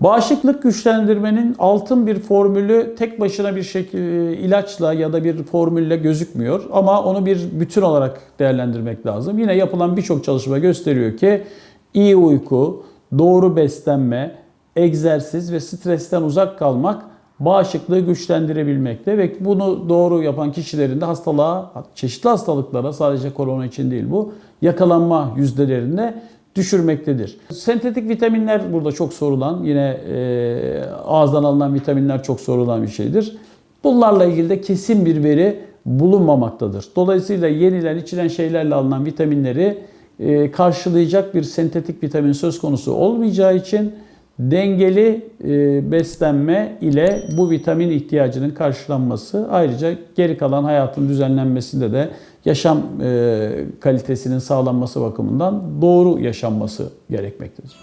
Bağışıklık güçlendirmenin altın bir formülü tek başına bir şekil ilaçla ya da bir formülle gözükmüyor ama onu bir bütün olarak değerlendirmek lazım. Yine yapılan birçok çalışma gösteriyor ki iyi uyku, doğru beslenme, egzersiz ve stresten uzak kalmak bağışıklığı güçlendirebilmekte ve bunu doğru yapan kişilerin de hastalığa, çeşitli hastalıklara sadece korona için değil bu, yakalanma yüzdelerinde düşürmektedir. Sentetik vitaminler burada çok sorulan, yine e, ağızdan alınan vitaminler çok sorulan bir şeydir. Bunlarla ilgili de kesin bir veri bulunmamaktadır. Dolayısıyla yenilen, içilen şeylerle alınan vitaminleri e, karşılayacak bir sentetik vitamin söz konusu olmayacağı için dengeli e, beslenme ile bu vitamin ihtiyacının karşılanması ayrıca geri kalan hayatın düzenlenmesinde de yaşam e, kalitesinin sağlanması bakımından doğru yaşanması gerekmektedir.